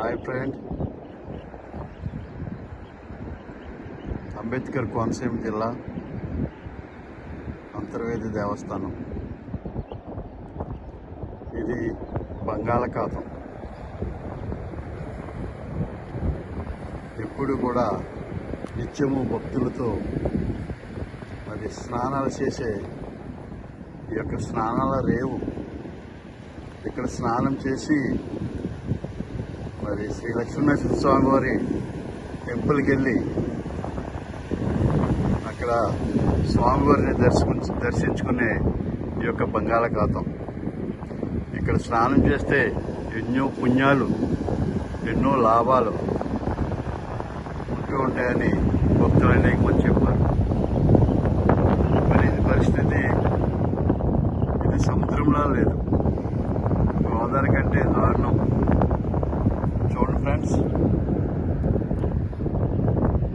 Hi friend Ambedkar Konaseema జిల్లా అంతర్వేది దేవస్థానం. ఇది బంగాళాఖాతం. ఎప్పుడు కూడా నిత్యము భక్తులతో మరి స్నానాలు చేసే ఈ యొక్క స్నానాల రేవు. ఇక్కడ స్నానం చేసి మరి శ్రీ లక్ష్మీనరసింహ స్వామి వారి టెంపుల్కి వెళ్ళి అక్కడ స్వామివారిని దర్శించు దర్శించుకునే ఈ యొక్క బంగాళాఖాతం. ఇక్కడ స్నానం చేస్తే ఎన్నో పుణ్యాలు ఎన్నో లాభాలు ఉంటూ ఉంటాయని భక్తులు అనేక మంది చెప్పారు. మరి ఇది పరిస్థితి ఇది సముద్రంలో లేదు. గోదావరి కంటే దారుణం. ఫ్రెండ్స్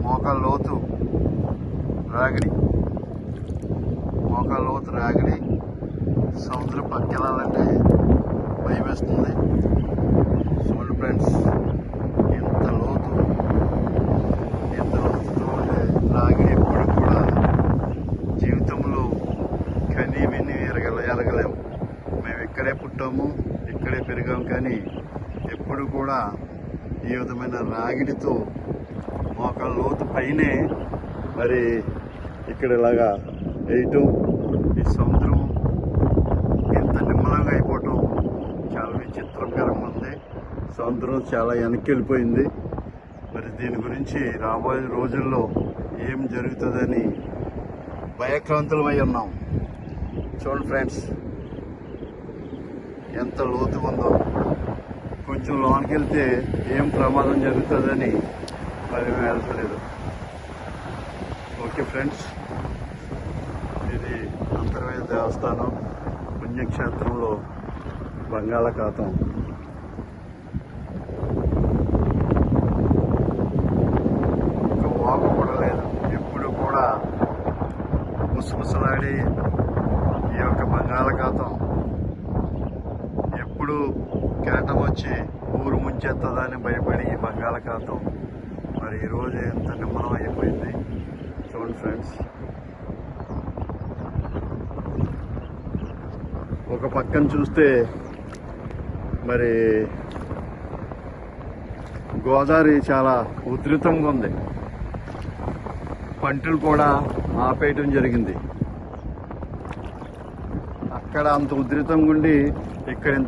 మోకాళ్ళ లోతు రాగిడి. మోకా లోతు రాగిడి సముద్రం పక్కెళ్ళాలంటే భయం వేస్తుంది చూడండి ఫ్రెండ్స్ ఎంత లోతు ఎంత లోతుతో ఉండే రాగిడి ఎప్పుడు కూడా జీవితంలో కనీ విని ఎరగల. ఎరగలేము మేము ఇక్కడే పుట్టాము ఇక్కడే పెరిగాం కానీ ఎప్పుడు కూడా ఈ విధమైన రాగిడితో మోకాళ్ళ లోతు పైనే మరి ఇక్కడ ఇలాగా వేయటం ఈ సముద్రం ఎంత నిమ్మలంగా అయిపోవటం చాలా విచిత్రకరంగా ఉంది సముద్రం చాలా వెనక్కి వెళ్ళిపోయింది. మరి దీని గురించి రాబోయే రోజుల్లో ఏం జరుగుతుందని భయక్రాంతులమై ఉన్నాం. చూడండి ఫ్రెండ్స్ ఎంత లోతుగా ఉందో. కొంచెం లోనికి వెళ్తే ఏం ప్రమాదం జరుగుతుందని మరి మేము వెళ్తలేదు ఓకే ఫ్రెండ్స్ ఇది అంతర్వేద దేవస్థానం పుణ్యక్షేత్రంలో బంగాళాఖాతం. ఒక వాపు కూడా లేదు. ఎప్పుడు కూడా ముసముసలాడి ఈ యొక్క బంగాళాఖాతం ఎప్పుడు వచ్చి ఊరు ముంచెత్తదని భయపడి ఈ బంగాళాఖాతం. మరి ఈరోజు ఎంత నిమ్మలం అయిపోయింది. చూడండి ఫ్రెండ్స్. ఒక పక్కన చూస్తే మరి గోదావరి చాలా ఉధృతంగా ఉంది. పంటలు కూడా ఆపేయటం జరిగింది. అక్కడ అంత ఉధృతంగా ఉండి ఇక్కడ ఇంత